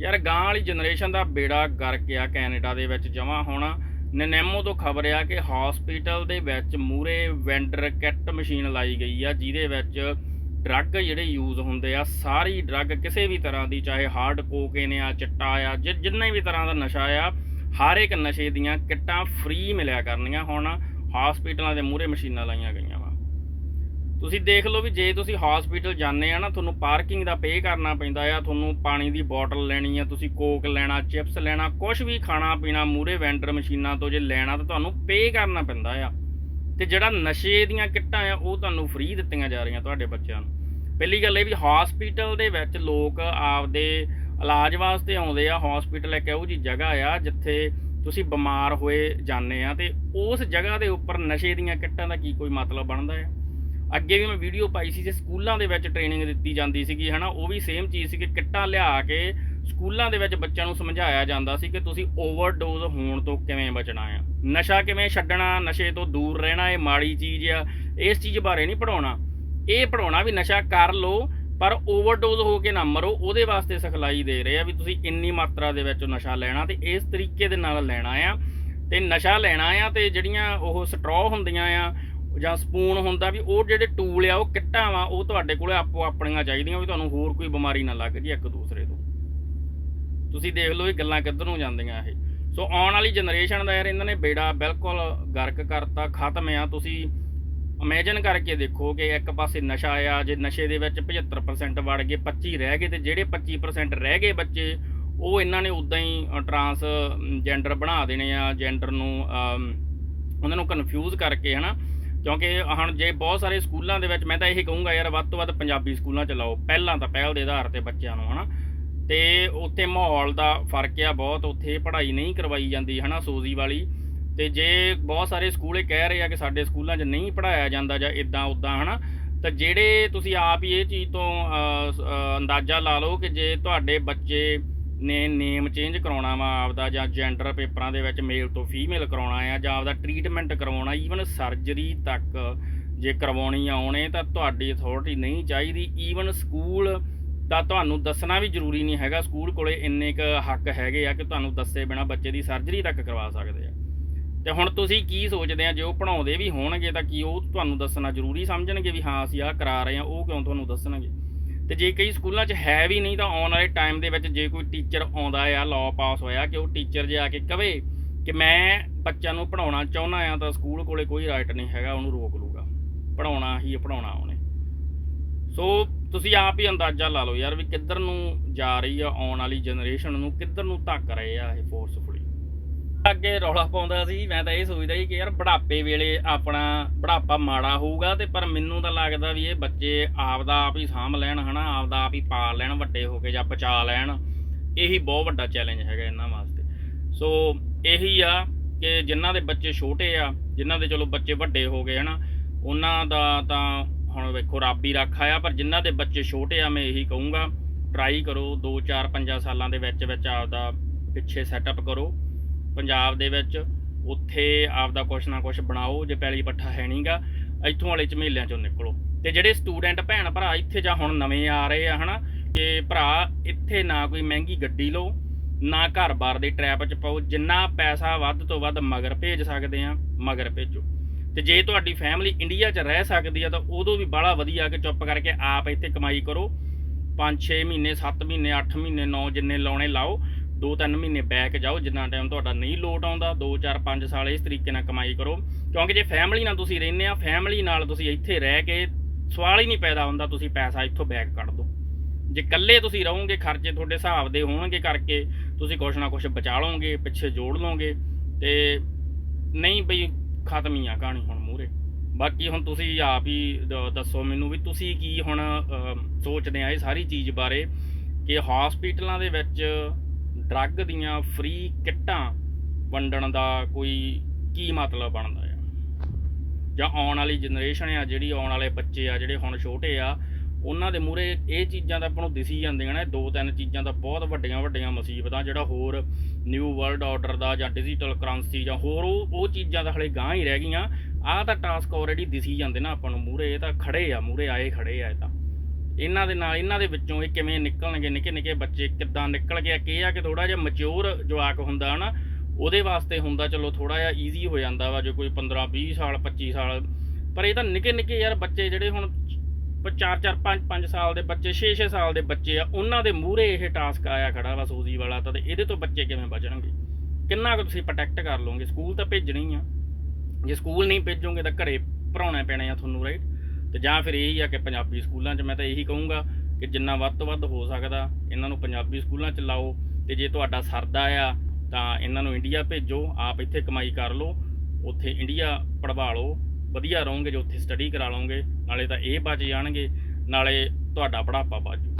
ਯਾਰ ਗਾਂ ਵਾਲੀ ਜਨਰੇਸ਼ਨ ਦਾ ਬੇੜਾ ਗਰਕ ਆ ਕੈਨੇਡਾ ਦੇ ਵਿੱਚ ਜਮਾ ਹੋਣਾ। ਨਨੈਮੋ ਤੋਂ ਖਬਰ ਆ ਕਿ ਹਸਪੀਟਲ ਦੇ ਵਿੱਚ ਮੂਰੇ ਵੈਂਡਰ ਕਿੱਟ ਮਸ਼ੀਨ ਲਾਈ ਗਈ ਆ, ਜਿਹਦੇ ਵਿੱਚ ਡਰੱਗ ਜਿਹੜੇ ਯੂਜ਼ ਹੁੰਦੇ ਆ, ਸਾਰੀ ਡਰੱਗ ਕਿਸੇ ਵੀ ਤਰ੍ਹਾਂ ਦੀ, ਚਾਹੇ ਹਾਰਡ ਕੋਕੇਨ ਆ, ਚਿੱਟਾ ਆ, ਜਿ- ਜਿੰਨੇ ਵੀ ਤਰ੍ਹਾਂ ਦਾ ਨਸ਼ਾ ਆ, ਹਰ ਇੱਕ ਨਸ਼ੇ ਦੀਆਂ ਕਿੱਟਾਂ ਫ੍ਰੀ ਮਿਲਿਆ ਕਰਨੀਆਂ ਹੁਣ। ਹਸਪੀਟਲਾਂ ਦੇ ਮੂਰੇ ਮਸ਼ੀਨਾਂ ਲਾਈਆਂ ਗਈਆਂ ਵਾ। ਤੁਸੀਂ ਦੇਖ ਲਓ ਵੀ ਜੇ ਤੁਸੀਂ ਹਸਪੀਟਲ ਜਾਂਦੇ ਆ ਨਾ, ਤੁਹਾਨੂੰ ਪਾਰਕਿੰਗ ਦਾ ਪੇ ਕਰਨਾ ਪੈਂਦਾ ਆ, ਤੁਹਾਨੂੰ ਪਾਣੀ ਦੀ ਬੋਟਲ ਲੈਣੀ ਆ, ਤੁਸੀਂ ਕੋਕ ਲੈਣਾ ਚਿਪਸ ਲੈਣਾ ਕੁਝ ਵੀ ਖਾਣਾ ਪੀਣਾ ਮੂਰੇ ਵੈਂਡਰ ਮਸ਼ੀਨਾਂ ਤੋਂ ਜੇ ਲੈਣਾ ਤਾਂ ਤੁਹਾਨੂੰ ਪੇ ਕਰਨਾ ਪੈਂਦਾ ਆ। ਤੇ ਜਿਹੜਾ ਨਸ਼ੇ ਦੀਆਂ ਕਿੱਟਾਂ ਆ, ਉਹ ਤੁਹਾਨੂੰ ਫ੍ਰੀ ਦਿੱਤੀਆਂ ਜਾ ਰਹੀਆਂ ਤੁਹਾਡੇ ਬੱਚਿਆਂ ਨੂੰ। ਪਹਿਲੀ ਗੱਲ ਇਹ ਵੀ ਹਸਪੀਟਲ ਦੇ ਵਿੱਚ ਲੋਕ ਆਪਦੇ ਇਲਾਜ ਵਾਸਤੇ ਆਉਂਦੇ ਆ। ਹਸਪੀਟਲ ਇੱਕ ਇਹੋ ਜੀ ਜਗ੍ਹਾ ਆ ਜਿੱਥੇ ਤੁਸੀਂ ਬਿਮਾਰ ਹੋਏ ਜਾਂਦੇ ਆ ਤੇ ਉਸ ਜਗ੍ਹਾ ਦੇ ਉੱਪਰ ਨਸ਼ੇ ਦੀਆਂ ਕਿੱਟਾਂ ਦਾ ਕੀ ਕੋਈ ਮਤਲਬ ਬਣਦਾ ਆ? ਅੱਗੇ ਵੀ ਮੈਂ ਵੀਡੀਓ ਪਾਈ ਸੀ ਜੇ ਸਕੂਲਾਂ ਦੇ ਵਿੱਚ ਟ੍ਰੇਨਿੰਗ ਦਿੱਤੀ ਜਾਂਦੀ ਸੀਗੀ, ਹਨਾ, ਉਹ ਵੀ ਸੇਮ ਚੀਜ਼ ਸੀ ਕਿ ਕਿੱਟਾਂ ਲਿਆ ਕੇ ਸਕੂਲਾਂ ਦੇ ਵਿੱਚ ਬੱਚਿਆਂ ਨੂੰ ਸਮਝਾਇਆ ਜਾਂਦਾ ਸੀ ਕਿ ਤੁਸੀਂ ਓਵਰਡੋਜ਼ ਹੋਣ ਤੋਂ ਕਿਵੇਂ ਬਚਣਾ ਆ। ਨਸ਼ਾ ਕਿਵੇਂ ਛੱਡਣਾ, ਨਸ਼ੇ ਤੋਂ ਦੂਰ ਰਹਿਣਾ, ਇਹ ਮਾੜੀ ਚੀਜ਼ ਆ। ਇਸ ਚੀਜ਼ ਬਾਰੇ ਨਹੀਂ ਪੜਾਉਣਾ ਇਹ ਪੜਾਉਣਾ ਵੀ ਨਸ਼ਾ ਕਰ ਲਓ, ਪਰ ਓਵਰਡੋਜ਼ ਹੋ ਕੇ ਨਾ ਮਰੋ, ਉਹਦੇ ਵਾਸਤੇ ਸਿਖਲਾਈ ਦੇ ਰਹੇ ਆ ਵੀ ਤੁਸੀਂ ਇੰਨੀ ਮਾਤਰਾ ਦੇ ਵਿੱਚ ਨਸ਼ਾ ਲੈਣਾ ਤੇ ਇਸ ਤਰੀਕੇ ਦੇ ਨਾਲ ਲੈਣਾ ਆ। ਤੇ ਨਸ਼ਾ ਲੈਣਾ ਆ ਤੇ ਜਿਹੜੀਆਂ ਉਹ ਸਟ੍ਰੋ ਹੁੰਦੀਆਂ ਆ ਜਾਂ ਸਪੂਨ ਹੁੰਦਾ ਵੀ ਉਹ ਜਿਹੜੇ ਟੂਲ ਆ, ਉਹ ਕਿੱਟਾਂ ਵਾ, ਉਹ ਤੁਹਾਡੇ ਕੋਲੇ ਆਪੋ ਆਪਣੀਆਂ ਚਾਹੀਦੀਆਂ ਵੀ ਤੁਹਾਨੂੰ ਹੋਰ ਕੋਈ ਬਿਮਾਰੀ ਨਾ ਲੱਗ ਜੀ ਇੱਕ ਦੂਸਰੇ ਤੋਂ। ਤੁਸੀਂ ਦੇਖ ਲਓ ਇਹ ਗੱਲਾਂ ਕਿੱਧਰ ਨੂੰ ਜਾਂਦੀਆਂ ਇਹ। ਸੋ ਆਉਣ ਵਾਲੀ ਜਨਰੇਸ਼ਨ ਦਾ ਯਾਰ ਇਹਨਾਂ ਨੇ ਬੇੜਾ ਬਿਲਕੁਲ ਗਰਕ ਕਰਤਾ, ਖਤਮ ਆ। ਤੁਸੀਂ ਇਮੇਜਿਨ ਕਰਕੇ ਦੇਖੋ ਕਿ ਇੱਕ ਪਾਸੇ ਨਸ਼ਾ ਆ, ਜੇ ਨਸ਼ੇ ਦੇ ਵਿੱਚ 75% ਵੜ ਗਏ 25 ਰਹਿ ਗਏ, ਤੇ ਜਿਹੜੇ 25% ਰਹਿ ਗਏ ਬੱਚੇ, ਉਹ ਇਹਨਾਂ ਨੇ ਉਦਾਂ ਹੀ ਟਰਾਂਸ ਜੈਂਡਰ ਬਣਾ ਦੇਣੇ ਆ ਜੈਂਡਰ ਨੂੰ ਉਹਨਾਂ ਨੂੰ ਕਨਫਿਊਜ਼ ਕਰਕੇ ਹਨਾ। ਕਿਉਂਕਿ ਹੁਣ ਜੇ ਬਹੁਤ ਸਾਰੇ ਸਕੂਲਾਂ ਦੇ ਵਿੱਚ, ਮੈਂ ਤਾਂ ਇਹ ਕਹੂੰਗਾ ਯਾਰ, ਵੱਧ ਤੋਂ ਵੱਧ ਪੰਜਾਬੀ ਸਕੂਲਾਂ ਚ ਲਾਓ ਪਹਿਲਾਂ ਤਾਂ ਪਹਿਲ ਦੇ ਆਧਾਰ ਤੇ ਬੱਚਿਆਂ ਨੂੰ, ਹਨਾ? ਤੇ ਉੱਥੇ ਮਾਹੌਲ ਦਾ ਫ਼ਰਕ ਆ ਬਹੁਤ, ਉੱਥੇ ਪੜ੍ਹਾਈ ਨਹੀਂ ਕਰਵਾਈ ਜਾਂਦੀ, ਹਨਾ, ਸੋਜ਼ੀ ਵਾਲੀ। ਤੇ ਜੇ ਬਹੁਤ ਸਾਰੇ ਸਕੂਲ ਇਹ ਕਹਿ ਰਹੇ ਆ ਕਿ ਸਾਡੇ ਸਕੂਲਾਂ 'ਚ ਨਹੀਂ ਪੜਾਇਆ ਜਾਂਦਾ ਜਾਂ ਇਦਾਂ ਉਦਾਂ, ਹਨਾ? ਤਾਂ ਜਿਹੜੇ ਤੁਸੀਂ ਆਪ ਹੀ ਇਹ ਚੀਜ਼ ਤੋਂ ਅੰਦਾਜ਼ਾ ਲਾ ਲਓ ਕਿ ਜੇ ਤੁਹਾਡੇ ਬੱਚੇ ਨੇ ਨੇਮ ਚੇਂਜ ਕਰਾਉਣਾ ਵਾ ਆਪਦਾ ਜਾਂ ਜੈਂਡਰ ਪੇਪਰਾਂ ਦੇ ਵਿੱਚ ਮੇਲ ਤੋਂ ਫੀਮੇਲ ਕਰਾਉਣਾ ਆ ਜਾਂ ਆਪਦਾ ਟ੍ਰੀਟਮੈਂਟ ਕਰਵਾਉਣਾ ਈਵਨ ਸਰਜਰੀ ਤੱਕ ਜੇ ਕਰਵਾਉਣੀ ਆਉਣੇ ਤਾਂ ਤੁਹਾਡੀ ਅਥਾਰਟੀ ਨਹੀਂ ਚਾਹੀਦੀ। ਈਵਨ ਸਕੂਲ ਤਾਂ ਤੁਹਾਨੂੰ ਦੱਸਣਾ ਵੀ ਜ਼ਰੂਰੀ ਨਹੀਂ ਹੈਗਾ। ਸਕੂਲ ਕੋਲੇ ਇੰਨੇ ਕ ਹੱਕ ਹੈਗੇ ਆ ਕਿ ਤੁਹਾਨੂੰ ਦੱਸੇ ਬਿਨਾ ਬੱਚੇ ਦੀ ਸਰਜਰੀ ਤੱਕ ਕਰਵਾ ਸਕਦੇ ਆ। ਤੇ ਹੁਣ ਤੁਸੀਂ ਕੀ ਸੋਚਦੇ ਆ? ਜੇ ਉਹ ਪੜਾਉਂਦੇ ਵੀ ਹੋਣਗੇ ਤਾਂ ਕੀ ਉਹ ਤੁਹਾਨੂੰ ਦੱਸਣਾ ਜ਼ਰੂਰੀ ਸਮਝਣਗੇ ਵੀ ਹਾਂ, ਅਸੀਂ ਆਹ ਕਰਾ ਰਹੇ ਆ, ਉਹ ਕਿਉਂ ਤੁਹਾਨੂੰ ਦੱਸਣਗੇ? ਤੇ ਜੇ ਕਈ ਸਕੂਲਾਂ 'ਚ ਹੈ ਵੀ ਨਹੀਂ ਤਾਂ ਆਉਣ ਵਾਲੇ ਟਾਈਮ ਦੇ ਵਿੱਚ ਜੇ ਕੋਈ ਟੀਚਰ ਆਉਂਦਾ ਆ ਲਾਅ ਪਾਸ ਹੋਇਆ ਕਿ ਉਹ ਟੀਚਰ ਜੇ ਆ ਕੇ ਕਵੇ ਕਿ ਮੈਂ ਬੱਚਿਆਂ ਨੂੰ ਪੜਾਉਣਾ ਚਾਹੁੰਦਾ ਆ ਤਾਂ ਸਕੂਲ ਕੋਲੇ ਕੋਈ ਰਾਈਟ ਨਹੀਂ ਹੈਗਾ, ਉਹਨੂੰ ਰੋਕ ਲੂਗਾ ਪੜਾਉਣਾ ਹੀ ਪੜਾਉਣਾ ਉਹਨੇ। ਸੋ ਤੁਸੀਂ ਆਪ ਹੀ ਅੰਦਾਜ਼ਾ ਲਾ ਲਓ ਯਾਰ ਵੀ ਕਿੱਧਰ ਨੂੰ ਜਾ ਰਹੀ ਆ ਆਉਣ ਵਾਲੀ ਜਨਰੇਸ਼ਨ ਨੂੰ, ਕਿੱਧਰ ਨੂੰ ਧੱਕ ਰਹੇ ਆ ਇਹ ਫੋਰਸਫੁਲੀ ਅੱਗੇ ਰੌਲਾ ਪਾਉਂਦਾ ਸੀ, ਮੈਂ ਤਾਂ ਇਹ ਸੋਚਦਾ ਸੀ ਕਿ ਯਾਰ ਬੁਢਾਪੇ ਵੇਲੇ ਆਪਣਾ ਬੁਢਾਪਾ ਮਾੜਾ ਹੋਊਗਾ ਤੇ ਪਰ ਮੈਨੂੰ ਤਾਂ ਲੱਗਦਾ ਵੀ ਇਹ ਬੱਚੇ ਆਪਦਾ ਆਪ ਹੀ ਸਾਂਭ ਲੈਣ ਹਨਾ, ਆਪਦਾ ਆਪ ਹੀ ਪਾਲ ਲੈਣ, ਵੱਡੇ ਹੋ ਕੇ ਜਾਂ ਬਚਾ ਲੈਣ। ਇਹੀ ਬਹੁਤ ਵੱਡਾ ਚੈਲੰਜ ਹੈਗਾ ਇਹਨਾਂ ਵਾਸਤੇ। ਸੋ ਇਹੀ ਆ ਕਿ ਜਿਨ੍ਹਾਂ ਦੇ ਬੱਚੇ ਛੋਟੇ ਆ, ਜਿਨ੍ਹਾਂ ਦੇ ਚਲੋ ਬੱਚੇ ਵੱਡੇ ਹੋ ਗਏ ਹਨਾ, ਉਹਨਾਂ ਦਾ ਤਾਂ ਹੁਣ ਵੇਖੋ ਰੱਬ ਹੀ ਰੱਖਾ ਆ ਪਰ ਜਿਨ੍ਹਾਂ ਦੇ ਬੱਚੇ ਛੋਟੇ ਆ, ਮੈਂ ਇਹੀ ਕਹੂੰਗਾ ਟਰਾਈ ਕਰੋ 2 4 5 ਸਾਲਾਂ ਦੇ ਵਿੱਚ ਵਿੱਚ ਆਪਦਾ ਪਿੱਛੇ ਸੈਟਅਪ ਕਰੋ। ਪੰਜਾਬ ਦੇ ਵਿੱਚ ਉੱਥੇ ਆਪਦਾ ਕੁਛ ਨਾ ਕੁਛ ਬਣਾਓ, ਜੇ ਪੈਲੀ ਪੱਠਾ ਹੈ ਨਹੀਂਗਾ ਇੱਥੋਂ ਵਾਲੇ ਝਮੇਲਿਆਂ ਚੋਂ ਨਿਕਲੋ। ਤੇ ਜਿਹੜੇ ਸਟੂਡੈਂਟ ਭੈਣ ਭਰਾ ਇੱਥੇ ਜਾਂ ਹੁਣ ਨਵੇਂ ਆ ਰਹੇ ਆ, ਹਨਾ ਕਿ ਭਰਾ ਇੱਥੇ ਨਾ ਕੋਈ ਮਹਿੰਗੀ ਗੱਡੀ ਲਓ, ਨਾ ਘਰ-ਬਾਰ ਦੇ ਟਰੈਪ 'ਚ ਪਾਓ, ਜਿੰਨਾ ਪੈਸਾ ਵੱਧ ਤੋਂ ਵੱਧ ਮਗਰ ਭੇਜ ਸਕਦੇ ਆ, ਮਗਰ ਭੇਜੋ। ਤੇ ਜੇ ਤੁਹਾਡੀ ਫੈਮਿਲੀ ਇੰਡੀਆ 'ਚ ਰਹਿ ਸਕਦੀ ਆ, ਤਾਂ ਉਦੋਂ ਵੀ ਬੜਾ ਵਧੀਆ ਕਿ ਚੁੱਪ ਕਰਕੇ ਆਪ ਇੱਥੇ ਕਮਾਈ ਕਰੋ। 5-6 ਮਹੀਨੇ 7 ਮਹੀਨੇ 8 ਮਹੀਨੇ 9 ਜਿੰਨੇ ਲਾਉਣੇ ਲਾਓ 2-3 ਮਹੀਨੇ ਬੈਕ ਜਾਓ, ਜਿੰਨਾ ਟਾਈਮ ਤੁਹਾਡਾ ਨਹੀਂ ਲੋਟ ਆਉਂਦਾ 2-4 5 ਸਾਲ ਇਸ ਤਰੀਕੇ ਨਾਲ ਕਮਾਈ ਕਰੋ। ਕਿਉਂਕਿ ਜੇ ਫੈਮਿਲੀ ਨਾਲ ਤੁਸੀਂ ਰਹਿੰਦੇ ਆ ਫੈਮਿਲੀ ਨਾਲ ਤੁਸੀਂ ਇੱਥੇ ਰਹਿ ਕੇ ਸਵਾਲ ਹੀ ਨਹੀਂ ਪੈਦਾ ਹੁੰਦਾ, ਤੁਸੀਂ ਪੈਸਾ ਇੱਥੋਂ ਬੈਕ ਕੱਢ ਦੋ ਜੇ ਇਕੱਲੇ ਤੁਸੀਂ ਰਹੋਗੇ, ਖਰਚੇ ਤੁਹਾਡੇ ਹਿਸਾਬ ਦੇ ਹੋਣਗੇ ਕਰਕੇ, ਤੁਸੀਂ ਕੁਛ ਨਾ ਕੁਛ ਬਚਾ ਲਓਗੇ, ਪਿੱਛੇ ਜੋੜ ਲਓਗੇ, ਤੇ ਨਹੀਂ ਬਈ, ਖਤਮ ਹੀ ਆ ਕਹਾਣੀ ਹੁਣ ਮੂਰੇ ਬਾਕੀ ਹੁਣ ਤੁਸੀਂ ਆਪ ਹੀ ਦੱਸੋ ਮੈਨੂੰ ਵੀ ਤੁਸੀਂ ਕੀ ਹੁਣ ਸੋਚਦੇ ਆ ਇਹ ਸਾਰੀ ਚੀਜ਼ ਬਾਰੇ ਕਿ ਹਸਪੀਟਲਾਂ ਦੇ ਵਿੱਚ ਡਰੱਗ ਦੀਆਂ ਫ੍ਰੀ ਕਿੱਟਾਂ ਵੰਡਣ ਦਾ ਕੋਈ ਕੀ ਮਤਲਬ ਬਣਦਾ ਆ? ਜਾਂ ਆਉਣ ਵਾਲੀ ਜਨਰੇਸ਼ਨ ਆ, ਜਿਹੜੀ ਆਉਣ ਵਾਲੇ ਬੱਚੇ ਆ, ਜਿਹੜੇ ਹੁਣ ਛੋਟੇ ਆ, ਉਹਨਾਂ ਦੇ ਮੂਰੇ ਇਹ ਚੀਜ਼ਾਂ ਤਾਂ ਆਪਾਂ ਨੂੰ ਦਿਸੀ ਜਾਂਦੀਆਂ ਨੇ, ਦੋ ਤਿੰਨ ਚੀਜ਼ਾਂ ਤਾਂ ਬਹੁਤ ਵੱਡੀਆਂ ਵੱਡੀਆਂ ਮੁਸੀਬਤਾਂ, ਜਿਹੜਾ ਹੋਰ ਨਿਊ ਵਰਲਡ ਆਰਡਰ ਦਾ ਜਾਂ ਡਿਜੀਟਲ ਕਰੰਸੀ ਜਾਂ ਹੋਰ ਉਹ ਉਹ ਚੀਜ਼ਾਂ ਤਾਂ ਹਲੇ ਗਾਂ ਹੀ ਰਹਿ ਗਈਆਂ। ਆਹ ਤਾਂ ਟਾਸਕ ਆਲਰੇਡੀ ਦਿਸੀ ਜਾਂਦੇ ਨਾ ਆਪਾਂ ਨੂੰ ਮੂਰੇ ਇਹ ਤਾਂ ਖੜੇ ਆ ਮੂਰੇ ਆਏ ਖੜੇ ਆ ਇਹ ਤਾਂ। ਇਹਨਾਂ ਦੇ ਨਾਲ, ਇਹਨਾਂ ਦੇ ਵਿੱਚੋਂ ਇਹ ਕਿਵੇਂ ਨਿਕਲਣਗੇ, ਨਿੱਕੇ ਨਿੱਕੇ ਬੱਚੇ ਕਿੱਦਾਂ ਨਿਕਲ ਗਿਆ ਕਿ ਆ ਕਿ ਥੋੜਾ ਜਿਹਾ ਮੈਚੁਰ ਜਵਾਕ ਹੁੰਦਾ ਨਾ, ਉਹਦੇ ਵਾਸਤੇ ਹੁੰਦਾ ਚਲੋ ਥੋੜਾ ਜਿਹਾ ਈਜ਼ੀ ਹੋ ਜਾਂਦਾ ਵਾ, ਜੇ ਕੋਈ 15 20 ਸਾਲ 25 ਸਾਲ। ਪਰ ਇਹ ਤਾਂ ਨਿੱਕੇ ਨਿੱਕੇ ਯਾਰ ਬੱਚੇ ਜਿਹੜੇ ਹੁਣ 4 4 5 5 ਸਾਲ ਦੇ ਬੱਚੇ 6 6 ਸਾਲ ਦੇ ਬੱਚੇ ਆ, ਉਹਨਾਂ ਦੇ ਮੂਹਰੇ ਇਹ ਟਾਸਕ ਆਇਆ ਖੜਾ ਵਾ ਸੂਜੀ ਵਾਲਾ, ਤਾਂ ਇਹਦੇ ਤੋਂ ਬੱਚੇ ਕਿਵੇਂ ਬਚਣਗੇ? ਕਿੰਨਾ ਕੁ ਤੁਸੀਂ ਪ੍ਰੋਟੈਕਟ ਕਰ ਲਓਗੇ? ਸਕੂਲ ਤਾਂ ਭੇਜਣੀ ਆ। ਜੇ ਸਕੂਲ ਨਹੀਂ ਭੇਜੋਗੇ ਤਾਂ ਘਰੇ ਪੜਾਉਣੇ ਪੈਣੇ ਆ ਤੁਹਾਨੂੰ ਰਾਈਟ ਤੇ ਜਾਂ ਫਿਰ ਇਹੀ ਆ ਕਿ ਪੰਜਾਬੀ ਸਕੂਲਾਂ 'ਚ ਮੈਂ ਤਾਂ ਇਹੀ ਕਹੂੰਗਾ ਕਿ ਜਿੰਨਾ ਵੱਧ ਤੋਂ ਵੱਧ ਹੋ ਸਕਦਾ, ਇਹਨਾਂ ਨੂੰ ਪੰਜਾਬੀ ਸਕੂਲਾਂ 'ਚ ਲਾਓ ਤੇ ਜੇ ਤੁਹਾਡਾ ਸਰਦਾ ਆ ਤਾਂ ਇਹਨਾਂ ਨੂੰ ਇੰਡੀਆ ਭੇਜੋ, ਆਪ ਇੱਥੇ ਕਮਾਈ ਕਰ ਲਓ, ਉੱਥੇ ਇੰਡੀਆ ਪੜਵਾ ਲਓ, ਵਧੀਆ ਰਹੋਗੇ ਜੋ ਉੱਥੇ ਸਟੱਡੀ ਕਰਾ ਲਓਗੇ, ਨਾਲੇ ਤਾਂ ਇਹ ਬਚ ਜਾਣਗੇ, ਨਾਲੇ ਤੁਹਾਡਾ ਪੜਾਪਾ ਬਚ ਜਾਊ।